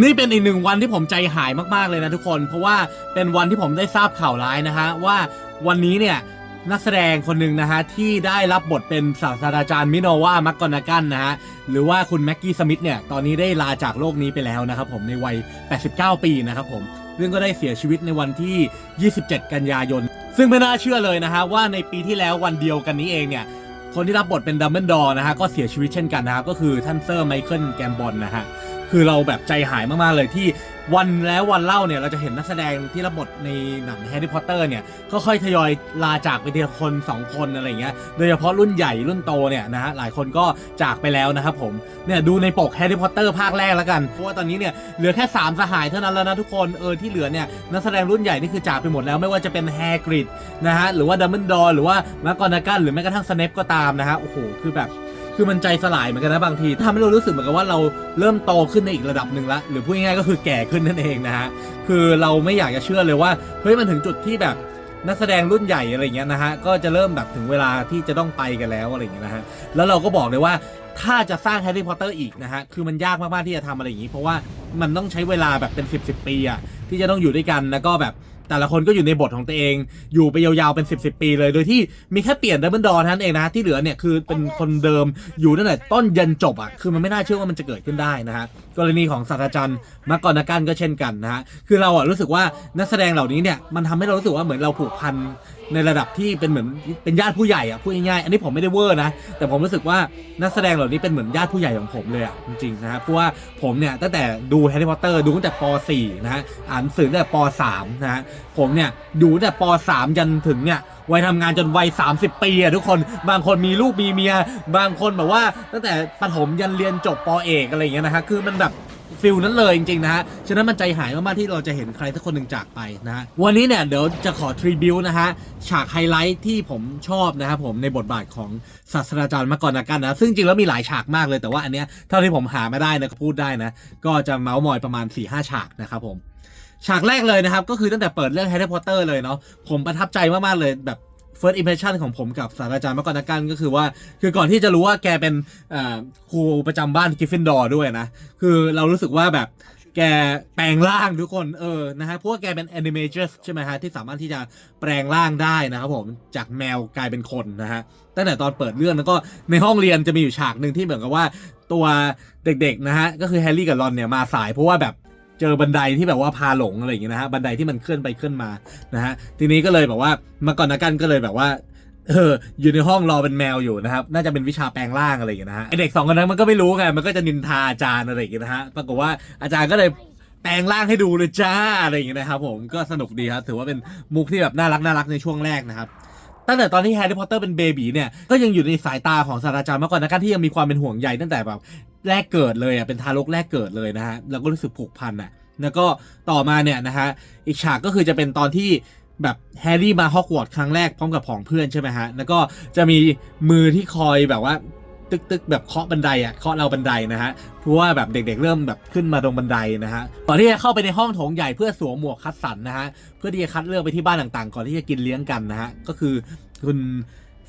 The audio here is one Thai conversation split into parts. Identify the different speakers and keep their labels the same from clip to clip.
Speaker 1: นี่เป็นอีกหนึ่งวันที่ผมใจหายมากๆเลยนะทุกคน เพราะว่าเป็นวันที่ผมได้ทราบข่าวร้ายนะฮะว่าวันนี้เนี่ยนักแสดงคนหนึ่งนะฮะที่ได้รับบทเป็นศาสตราจารย์มิโนวามักกอนากันนะฮะหรือว่าคุณแม็กกี้สมิธเนี่ยตอนนี้ได้ลาจากโลกนี้ไปแล้วนะครับผมในวัย 89 ปีนะครับผมซึ่องก็ได้เสียชีวิตในวันที่ 27 กันยายน ซึ่งไม่น่าเชื่อเลยนะฮะว่าในปีที่แล้ววันเดียวกันนี้เองเนี่ยคนที่รับบทเป็นดัมเบิลดอร์นะฮะก็เสียชีวิตเช่นกันนะครับก็คือท่านเซอร์ไมเคิลแกมบอลนะฮะ คือเราแบบใจหายมากๆเลยที่วันแล้ววันเล่าเนี่ยเราจะเห็นนักแสดงที่รับบทในหนังแฮร์รี่พอตเตอร์เนี่ยก็ค่อยทยอยลาจากไปทีละคนสองคนอะไรอย่างเงี้ยโดยเฉพาะรุ่นใหญ่รุ่นโตเนี่ยนะฮะหลายคนก็จากไปแล้วนะครับผมเนี่ยดูในปกแฮร์รี่พอตเตอร์ภาคแรกแล้วกัน เพราะว่าตอนนี้เนี่ยเหลือแค่สามสหายเท่านั้นแล้วนะทุกคนเออที่เหลือเนี่ยนักแสดงรุ่นใหญ่นี่คือจากไปหมดแล้วไม่ว่าจะเป็นแฮร์กริดนะฮะหรือว่าดัมเบิลดอร์หรือว่าแมกกอนากันหรือแม้กระทั่งสเนปก็ตามนะฮะโอ้โหคือแบบ คือมันใจสลายเหมือนกันนะบางทีทำให้เรารู้สึกเหมือนกับว่าเราเริ่มโตขึ้นในอีกระดับหนึ่งละหรือพูดง่ายๆก็คือแก่ขึ้นนั่นเองนะฮะคือเราไม่อยากจะเชื่อเลยว่าเฮ้ยมันถึงจุดที่แบบนักแสดงรุ่นใหญ่อะไรเงี้ยนะฮะก็จะเริ่มแบบถึงเวลาที่จะต้องไปกันแล้วอะไรเงี้ยนะฮะแล้วเราก็บอกเลยว่าถ้าจะสร้างแฮร์รี่พอตเตอร์อีกนะฮะคือมันยากมากๆที่จะทำอะไรอย่างงี้ เพราะว่ามันต้องใช้เวลาแบบเป็น 10บสปีอะที่จะต้องอยู่ด้วยกันแล้วก็แบบ แต่ละคนก็อยู่ในบทของตัวเอง อยู่ไปยาวๆเป็น 10บสปีเลย โดยที่มีแค่เปลี่ยนดับเบิลดอร์เท่านั้นเองนะฮะที่เหลือเนี่ยคือเป็นคนเดิมอยู่ตั้งแต่ต้นยันจบอะ คือมันไม่น่าเชื่อว่ามันจะเกิดขึ้นได้นะฮะ กรณีของศาสตราจารย์มาก่อนากันก็เช่นกันนะฮะ คือเราอะรู้สึกว่านักแสดงเหล่านี้เนี่ยมันทำให้เรารู้สึกว่าเหมือนเราผูกพันในระดับที่เป็นเหมือนเป็นญาติผู้ใหญ่อะพูดง่ายๆอันนี้ผมไม่ได้เวอร์นะ แต่ผมรู้สึกว่านักแสดงเหล่านี้เป็นเหมือนญาติผู้ใหญ่ของผมเลยอะจริงๆนะฮะเพราะว่าผมเนี่ยตั้งแต่ดูแฮร์รี่พอตเตอร์ดูตั้งแต่ป .4 นะฮะอ่านหนังสือตั้งแต่ป .3 นะฮะผมเนี่ยดูตั้งแต่ป .3 ยันถึงเนี่ยวัยทำงานจนวัย 30 ปีอะทุกคนบางคนมีลูกมีเมีย บางคนแบบว่าตั้งแต่ประถมยันเรียนจบปเอกอะไรอย่างเงี้ยนะฮะคือมันแบบ ฟิลนั้นเลยจริงๆนะฮะ ฉะนั้นมันใจหายมากๆที่เราจะเห็นใครสักคนหนึ่งจากไปนะฮะ วันนี้เนี่ยเดี๋ยวจะขอทริบิวนะฮะ ฉากไฮไลท์ที่ผมชอบนะครับผมในบทบาทของศาสตราจารย์มากรนากันนะ ซึ่งจริงแล้วมีหลายฉากมากเลยแต่ว่าอันเนี้ยเท่าที่ผมหามาได้นะก็พูดได้นะ ก็จะเมาส์มอยประมาณ 4-5 ฉากนะครับผมฉากแรกเลยนะครับ ก็คือตั้งแต่เปิดเรื่องแฮร์รี่พอตเตอร์เลยเนาะผมประทับใจมาก ๆ เลยแบบ first impression ของผมกับศาสตราจารย์มากรนากันก็คือว่า คือก่อนที่จะรู้ว่าแกเป็นครูประจำบ้านกิฟฟินดอร์ด้วยนะ คือเรารู้สึกว่าแบบแกแปลงร่างทุกคนเออนะฮะเพราะว่าแกเป็น animatrix ใช่ไหมฮะ ที่สามารถที่จะแปลงร่างได้นะครับผมจากแมวกลายเป็นคนนะฮะตั้งแต่ตอนเปิดเรื่องแล้วก็ในห้องเรียนจะมีอยู่ฉากหนึ่งที่เหมือนกับว่าตัวเด็กๆนะฮะก็คือแฮร์รี่กับรอนเนี่ยมาสายเพราะว่าแบบ เจอบันไดที่แบบว่าพาหลงอะไรอย่างเงี้ยนะฮะบันไดที่มันเคลื่อนไปเคลื่อนมานะฮะทีนี้ก็เลยแบบว่ามาก่อนนากันก็เลยแบบว่าเอออยู่ในห้องรอเป็นแมวอยู่นะครับน่าจะเป็นวิชาแปลงร่างอะไรอย่างเงี้ยนะฮะไอเด็กสองคนนั้นมันก็ไม่รู้ไงมันก็จะนินทาอาจารย์อะไรอย่างเงี้ยนะฮะปรากฏว่าอาจารย์ก็เลยแปลงร่างให้ดูเลยจ้าอะไรอย่างเงี้ยนะครับผมก็สนุกดีครับถือว่าเป็นมุกที่แบบน่ารักน่ารักในช่วงแรกนะครับ ตั้งแต่ตอนที่แฮร์รี่พอตเตอร์เป็นเบบีเนี่ยก็ยังอยู่ในสายตาของศาสตราจารย์มาก่อนนะการที่ยังมีความเป็นห่วงใยตั้งแต่แบบแรกเกิดเลยอะเป็นทารกแรกเกิดเลยนะฮะแล้วก็รู้สึกผูกพันอะแล้วก็ต่อมาเนี่ยนะฮะอีกฉากก็คือจะเป็นตอนที่แบบแฮร์รี่มาฮอกวอตส์ครั้งแรกพร้อมกับผองเพื่อนใช่ไหมฮะ แล้วก็จะมีมือที่คอยแบบว่า ตึกตึกแบบเคาะบันไดอะเคาะเราบันไดนะฮะเพราะว่าแบบเด็กๆเริ่มแบบขึ้นมาตรงบันไดนะฮะก่อนที่จะเข้าไปในห้องโถงใหญ่เพื่อสวมหมวกคัดสรรนะฮะเพื่อที่จะคัดเลือกไปที่บ้านต่างๆ ก่อนที่จะกินเลี้ยงกันนะฮะก็คือคุณ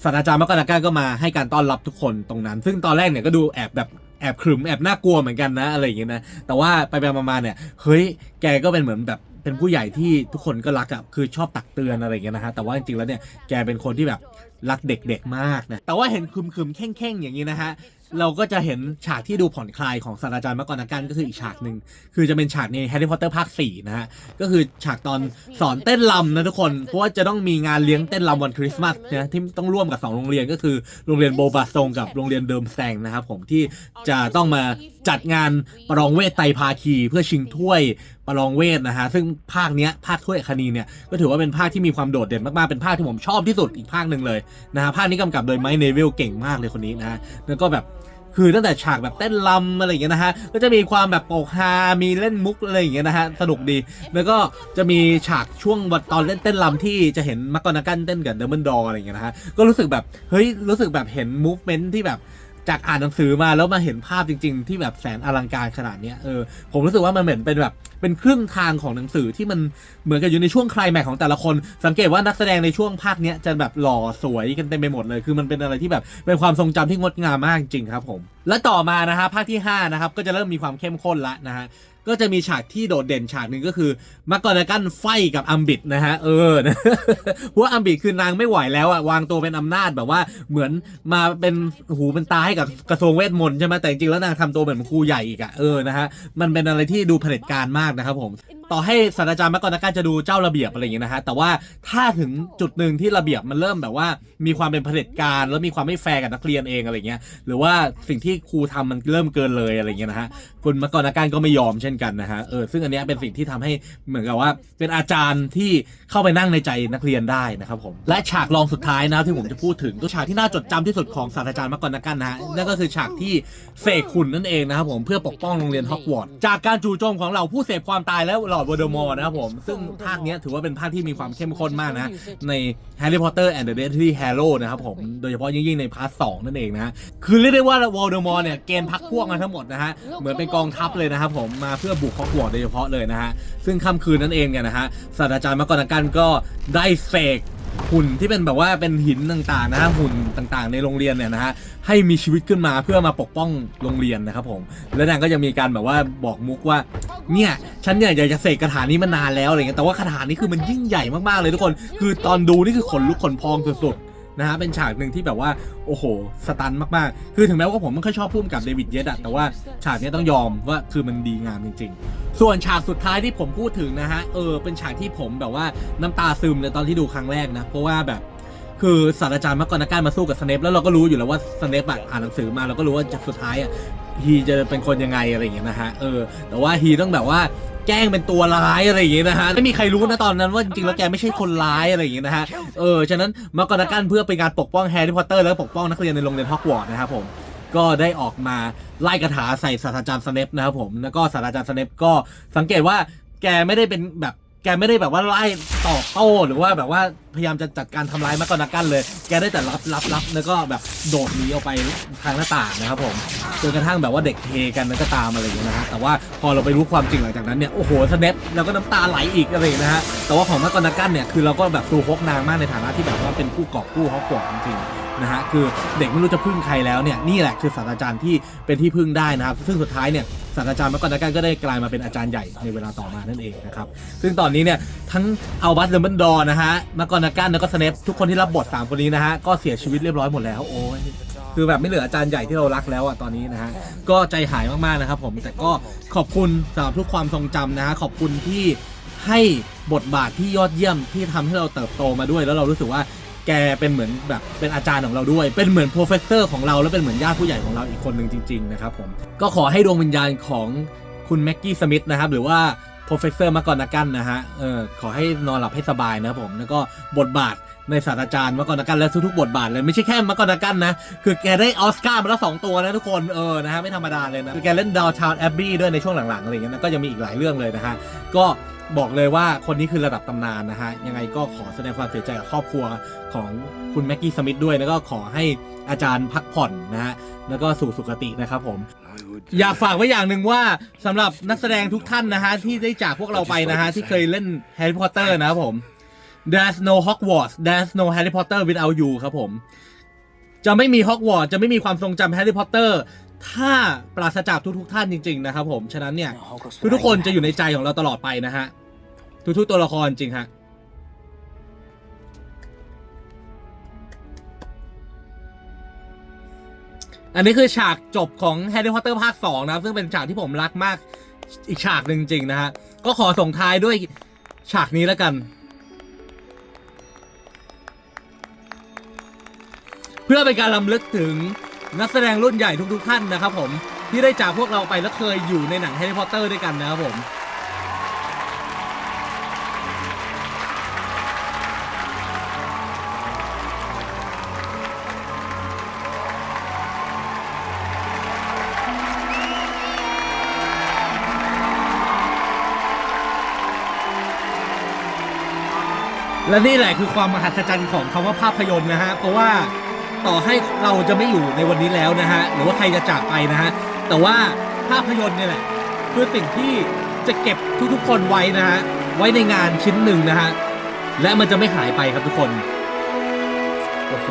Speaker 1: ศาสตราจารย์มกนาก้าก็มาให้การต้อนรับทุกคนตรงนั้น ซึ่งตอนแรกเนี่ยก็ดูแอบแบบแอบขรึมแอบน่ากลัวเหมือนกันนะอะไรอย่างเงี้ยนะแต่ว่าไปไปมาๆเนี่ยเฮ้ยแกก็เป็นเหมือนแบบ เป็นผู้ใหญ่ที่ทุกคนก็รักอะ่ะคือชอบตักเตือนอะไรอย่างเงี้ยนะฮะแต่ว่าจริงๆแล้วเนี่ยแกเป็นคนที่แบบรักเด็กๆมากนะแต่ว่าเห็นคึมๆแข้งๆอย่างนี้นะฮะเราก็จะเห็นฉากที่ดูผ่อนคลายของศาสตราจารย์มากรนากันก็คืออีกฉากหนึ่งคือจะเป็นฉากในแฮร์รี่พอตเตอร์ภาค4นะฮะก็คือฉากตอนสอนเต้นรำนะทุกคนเพราะว่าจะต้องมีงานเลี้ยงเต้นรำวันคริสต์มาสนะที่ต้องร่วมกับ 2 โรงเรียนก็คือโรงเรียนโบบาซงกับโรงเรียนเดิมแซงนะครับผมที่จะต้องมาจัดงานประลองเวทไตรภาคีเพื่อชิงถ้วยประลองเวทนะฮะซึ่งภาคเนี้ยภาคถ้วยคณีเนี่ยก็ถือว่าเป็นภาคที่มีความโดดเด่นมากๆเป็นภาคที่ผมชอบที่สุดอีกภาคหนึ่งเลยนะฮะภาคนี้กำกับโดยไมค์เนวิลเก่งมากเลยคนนี้นะแล้วก็แบบคือตั้งแต่ฉากแบบเต้นรำอะไรอย่างเงี้ยนะฮะ ก็จะมีความแบบโปกฮา มีเล่นมุกอะไรอย่างเงี้ยนะฮะ สนุกดี แล้วก็จะมีฉากช่วงตอนเล่นเต้นรำที่จะเห็นมักกอนากันเต้นกับเดอร์มันดออะไรอย่างเงี้ยนะฮะ ก็รู้สึกแบบ เฮ้ย รู้สึกแบบเห็นมูฟเมนท์ที่แบบ จากอ่านหนังสือมาแล้วมาเห็นภาพจริง ๆ ที่แบบแสนอลังการขนาดเนี้ยเออผมรู้สึกว่ามันเหมือนเป็นแบบเป็นครึ่งทางของหนังสือที่มันเหมือนกับอยู่ในช่วงคลายแม็กของแต่ละคน สังเกตว่านักแสดงในช่วงภาคเนี้ยจะแบบหล่อสวยกันเต็มไปหมดเลย คือมันเป็นอะไรที่แบบเป็นความทรงจำที่งดงามมากจริงครับผมและต่อมานะฮะภาคที่5นะครับก็จะเริ่มมีความเข้มข้นละนะฮะ ก็จะมีฉากที่โดดเด่นฉากหนึ่งก็คือมักกอนากันไฟกับอัมบิดนะฮะเออนะว่าอัมบิดคือนางไม่ไหวแล้วอะวางตัวเป็นอำนาจแบบว่าเหมือนมาเป็นหูเป็นตาให้กับกระทรวงเวทมนต์ใช่ไหมแต่จริงแล้วนางทำตัวเหมือนครูใหญ่อีกอะเออนะฮะมันเป็นอะไรที่ดูเผด็จการมากนะครับผม ต่อให้ศาสตราจารย์มักกอนากันจะดูเจ้าระเบียบอะไรอย่างเงี้ยนะฮะแต่ว่าถ้าถึงจุดหนึ่งที่ระเบียบมันเริ่มแบบว่า มีความเป็นเผด็จการแล้วมีความไม่แฟร์กับนักเรียนเองอะไรเงี้ยหรือว่าสิ่งที่ครูทำมันเริ่มเกินเลยอะไรเงี้ยนะฮะคุณมักกอนากันก็ไม่ยอมเช่นกันนะฮะเออซึ่งอันเนี้ยเป็นสิ่งที่ทำให้เหมือนกับว่า เป็นอาจารย์ที่เข้าไปนั่งในใจนักเรียนได้นะครับผมและฉากรองสุดท้ายนะที่ผมจะพูดถึงตัวฉากที่น่าจดจำที่สุดของศาสตราจารย์มักกอนากันนะฮะนั่นก็คือฉากที่เสกขุนนั่นเองนะครับผมเพื่อปกป้องโรงเรียนฮอกวอตส์จากการจู่โจมของเหล่าผู้เสพความตายและหลอดวอลเดอมอร์นะครับผม ซึ่งภาคเนี้ยถือว่าเป็นภาคที่มีความเข้มข้นมากนะ ใน Harry Potter and the Deathly Hallows นะครับผม โดยเฉพาะยิ่งๆในพาร์ทสนั่นเองนะฮะคือเรียกได้ว่าวอลเดอมอร์เนี่ยเกณฑ์พักพวกมาทั้งหมดนะฮะ เหมือนเป็นกองทัพเลยนะครับผม มาเพื่อบุกฮอกวอตส์โดยเฉพาะเลยนะฮะ ซึ่งค่ำคืนนั่นเองเนี่ยนะฮะศาสตราจารย์มักกอนากันก็ได้เสก หุ่นที่เป็นแบบว่าเป็นหินต่างๆนะฮะหุ่นต่างๆ ในโรงเรียนเนี่ยนะฮะให้มีชีวิตขึ้นมาเพื่อมาปกป้องโรงเรียนนะครับผมแล้วนางก็จะมีการแบบว่าบอกมุกว่าเนี่ยฉันเนี่ยอยากจะเสกคาถานี้มานานแล้วอะไรเงี้ยแต่ว่าคาถานี้คือมันยิ่งใหญ่มากๆเลยทุกคน คือตอนดูนี่คือขนลุกขนพองสุดๆ นะฮะเป็นฉากหนึ่งที่แบบว่าโอ้โหสตันมากๆ คือถึงแม้ว่าผมไม่ค่อยชอบพุ่มกับเดวิดเยสอะแต่ว่าฉากนี้ต้องยอมว่าคือมันดีงามจริง ๆ ส่วนฉากสุดท้ายที่ผมพูดถึงนะฮะเออเป็นฉากที่ผมแบบว่าน้ำตาซึมเลยตอนที่ดูครั้งแรกนะเพราะว่าแบบคือศาสตราจารย์มักกอนาการมาสู้กับสเนปแล้วเราก็รู้อยู่แล้วว่าสเนปอ่านหนังสือมาเราก็รู้ว่าจะสุดท้ายอะฮีจะเป็นคนยังไงอะไรอย่างเงี้ยนะฮะเออแต่ว่าฮีต้องแบบว่า แกล้งเป็นตัวร้ายอะไรอย่างเงี้ยนะฮะไม่มีใครรู้นะตอนนั้นว่าจริงๆแล้วแกไม่ใช่คนร้ายอะไรอย่างเงี้ยนะฮะเออฉะนั้นมักกอนากันเพื่อเป็นการปกป้องแฮร์รี่พอตเตอร์และปกป้องนักเรียนในโรงเรียนฮอกวอตส์นะครับผมก็ได้ออกมาไล่กระถาใส่ศาสตราจารย์สเนปนะครับผมแล้วก็ศาสตราจารย์สเนปก็สังเกตว่าแกไม่ได้เป็นแบบ แกไม่ได้แบบว่าไล่ตอบโต้หรือว่าแบบว่าพยายามจะจัดการทำร้ายมักกอนากันเลย แกได้แต่รับรับรับแล้วก็แบบโดดหนีออกไปทางหน้าต่างนะครับผมจนกระทั่งแบบว่าเด็กเทกันนั้นก็ตามอะไรอย่างเงี้ยนะฮะแต่ว่าพอเราไปรู้ความจริงหลังจากนั้นเนี่ยโอ้โหสเนปเราก็น้ำตาไหลอีกอะไรอย่างเงี้ยนะฮะแต่ว่าของมักกอนากันเนี่ยคือเราก็แบบซูฮกนางมากในฐานะที่แบบว่าเป็นผู้กอบกู้ฮอกวอตจริงๆ นะฮะคือเด็กไม่รู้จะพึ่งใครแล้วเนี่ยนี่แหละคือศาสตราจารย์ที่เป็นที่พึ่งได้นะครับ ซึ่งสุดท้ายเนี่ยศาสตราจารย์มักอนากันก็ได้กลายมาเป็นอาจารย์ใหญ่ในเวลาต่อมานั่นเองนะครับซึ่งตอนนี้เนี่ยทั้งอัลบัสเดอร์เบนดอร์นะฮะมักอนากันแล้วก็สเนปทุกคนที่รับบทสามคนนี้นะฮะก็เสียชีวิตเรียบร้อยหมดแล้วโอ้ยคือแบบไม่เหลืออาจารย์ใหญ่ที่เรารักแล้วอะตอนนี้นะฮะก็ใจหายมากๆนะครับผมแต่ก็ขอบคุณสำหรับทุกความทรงจำนะฮะขอบคุณที่ให้บทบาทที่ยอดเยี่ยมที่ทำให้เราเติบโตมาด้วย แล้วเรารู้สึกว่า แกเป็นเหมือนแบบเป็นอาจารย์ของเราด้วย เป็นเหมือนโปรเฟสเซอร์ของเราและเป็นเหมือนญาติผู้ใหญ่ของเราอีกคนหนึ่งจริง ๆ นะครับผม ก็ขอให้ดวงวิญญาณของคุณแม็กกี้สมิธนะครับ หรือว่าโปรเฟสเซอร์มาก่อนนากันนะฮะ เออขอให้นอนหลับให้สบายนะครับผม แล้วก็บทบาทในศาสตราจารย์มาก่อนนากันและทุกๆ บทบาทเลยไม่ใช่แค่มาก่อนนากันนะ คือแกได้ออสการ์มาแล้วสองตัวนะทุกคน เออ นะฮะไม่ธรรมดาเลยนะ คือแกเล่นดาว t าว n แอบบี้ด้วยในช่วงหลังๆอะไรเงี้ยนะก็ยังมีอีกหลายเรื่องเลยนะฮะ ก็ บอกเลยว่าคนนี้คือระดับตำนานนะฮะ ยังไงก็ขอแสดงความเสียใจกับครอบครัวของคุณแม็กกี้สมิธด้วย แล้วก็ขอให้อาจารย์พักผ่อนนะฮะ แล้วก็สู่สุคตินะครับผม อยากฝากไว้อย่างหนึ่งว่าสำหรับนักแสดงทุกท่านนะฮะ ที่ได้จากพวกเราไปนะฮะ ที่เคยเล่นแฮร์รี่พอตเตอร์นะครับผม There's no Hogwarts There's no Harry Potter without you ครับผม จะไม่มีฮอกวอตส์จะไม่มีความทรงจำแฮร์รี่พอตเตอร์ ถ้าปราศจากทุกๆท่านจริง ๆ นะครับผม ฉะนั้นเนี่ย ทุกๆคนจะอยู่ในใจของเราตลอดไปนะฮะ ทุกๆตัวละครจริงฮะ อันนี้คือฉากจบของ Harry Potter ภาค2นะครับ ซึ่งเป็นฉากที่ผมรักมากอีกฉากหนึ่งจริง ๆ นะฮะ ก็ขอส่งท้ายด้วยฉากนี้แล้วกัน เพื่อเป็นการลำลึกถึง นักแสดงรุ่นใหญ่ทุกๆท่านนะครับผมที่ได้จากพวกเราไปและเคยอยู่ในหนังแฮร์รี่พอตเตอร์ด้วยกันนะครับผม และนี่แหละคือความมหัศจรรย์ของคำว่าภาพยนตร์นะฮะเพราะว่า ต่อให้เราจะไม่อยู่ในวันนี้แล้วนะฮะหรือว่าใครจะจากไปนะฮะแต่ว่าภาพยนตร์เนี่ยแหละคือสิ่งที่จะเก็บทุกๆคนไว้นะฮะไว้ในงานชิ้นหนึ่งนะฮะและมันจะไม่หายไปครับทุกคนโอ้โห